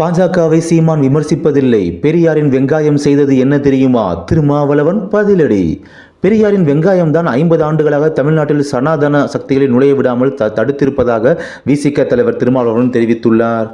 பாஜகவை சீமான் விமர்சிப்பதில்லை. பெரியாரின் வெங்காயம் செய்தது என்ன தெரியுமா? திருமாவளவன் பதிலடி. பெரியாரின் வெங்காயம் தான் ஐம்பது ஆண்டுகளாக தமிழ்நாட்டில் சனாதன சக்திகளை நுழைய விடாமல் த தடுத்திருப்பதாக விசிக தலைவர் திருமாவளவன் தெரிவித்துள்ளார்.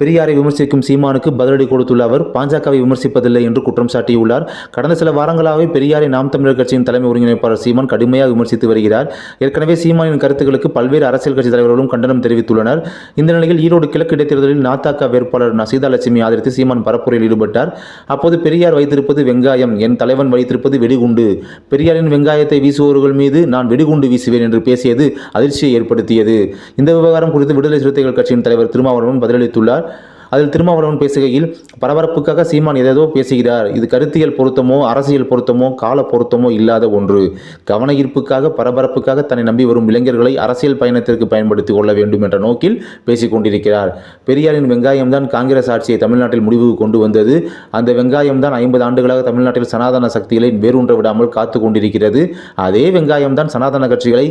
பெரியாரை விமர்சிக்கும் சீமானுக்கு பதிலடி கொடுத்துள்ள அவர் பாஜகவை விமர்சிப்பதில்லை என்று குற்றம் சாட்டியுள்ளார். கடந்த சில வாரங்களாகவே பெரியாரை நாம் தமிழர் கட்சியின் தலைமை ஒருங்கிணைப்பாளர் சீமான் கடுமையாக விமர்சித்து வருகிறார். ஏற்கனவே சீமானின் கருத்துக்களுக்கு பல்வேறு அரசியல் கட்சி தலைவர்களும் கண்டனம் தெரிவித்துள்ளனர். இந்த நிலையில் ஈரோடு கிழக்கு இடைத்தேர்தலில் நாத்தாக்கா வேட்பாளர் சீதாலட்சுமி ஆதரித்து சீமான் பரப்புரையில் ஈடுபட்டார். அப்போது பெரியார் வைத்திருப்பது வெங்காயம் என் தலைவன் வைத்திருப்பது வெடிகுண்டு. பெரியாரின் வெங்காயத்தை வீசுபவர்கள் மீது நான் வெடிகுண்டு வீசுவேன் என்று பேசியது அதிர்ச்சியை ஏற்படுத்தியது. இந்த விவகாரம் குறித்து விடுதலை சிறுத்தைகள் கட்சியின் தலைவர் திருமாவளவன் பதிலளித்துள்ளார். அதில் திருமாவளவன் பேசுகையில் பரபரப்புக்காக சீமான் ஏதேதோ பேசுகிறார். இது கருத்தியல் பொருத்தமோ அரசியல் பொருத்தமோ கால பொருத்தமோ இல்லாத ஒன்று. கவன ஈர்ப்புக்காக பரபரப்புக்காக தன்னை நம்பி வரும் இளைஞர்களை அரசியல் பயணத்திற்கு பயன்படுத்திக் கொள்ள வேண்டும் என்ற நோக்கில் பேசிக் கொண்டிருக்கிறார். பெரியாரின் வெங்காயம்தான் காங்கிரஸ் ஆட்சியை தமிழ்நாட்டில் முடிவுக்கு கொண்டு வந்தது. அந்த வெங்காயம்தான் ஐம்பது ஆண்டுகளாக தமிழ்நாட்டில் சனாதன சக்திகளை வேரூன்ற விடாமல் காத்து கொண்டிருக்கிறது. அதே வெங்காயம்தான் சனாதன கட்சிகளை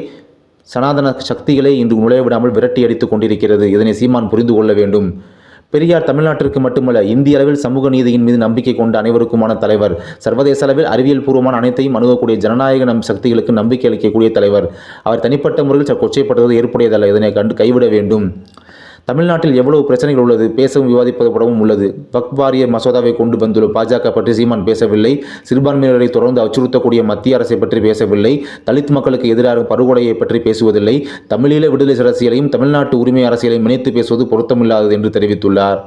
சனாதன சக்திகளை இன்று நுழைய விடாமல் விரட்டி அடித்துக் கொண்டிருக்கிறது. இதனை சீமான் புரிந்து கொள்ள வேண்டும். பெரியார் தமிழ்நாட்டிற்கு மட்டுமல்ல இந்திய அளவில் சமூக நீதியின் மீது நம்பிக்கை கொண்ட அனைவருக்குமான தலைவர் சர்வதேச அளவில் அறிவியல் பூர்வமான அனைத்தையும் அணுகக்கூடிய ஜனநாயக நம் சக்திகளுக்கு நம்பிக்கை அளிக்கக்கூடிய தலைவர். அவர் தனிப்பட்ட முறையில் ச- கொச்சைப்பட்டது ஏற்புடையதல்ல. இதனை கண்டு கைவிட வேண்டும். தமிழ்நாட்டில் எவ்வளவு பிரச்சனைகள் உள்ளது? பேசவும் விவாதிப்பது படவும் உள்ளது. வக்ஃப் வாரிய மசோதாவை கொண்டு வந்துள்ள பாஜக பற்றி சீமான் பேசவில்லை. சிறுபான்மையினரை தொடர்ந்து அச்சுறுத்தக்கூடிய மத்திய அரசை பற்றி பேசவில்லை. தலித் மக்களுக்கு எதிராக படுகொலையை பற்றி பேசுவதில்லை. தமிழீழ விடுதலை அரசியலையும் தமிழ்நாட்டு உரிமை அரசியலையும் இணைத்து பேசுவது பொருத்தமில்லாதது என்று தெரிவித்துள்ளார்.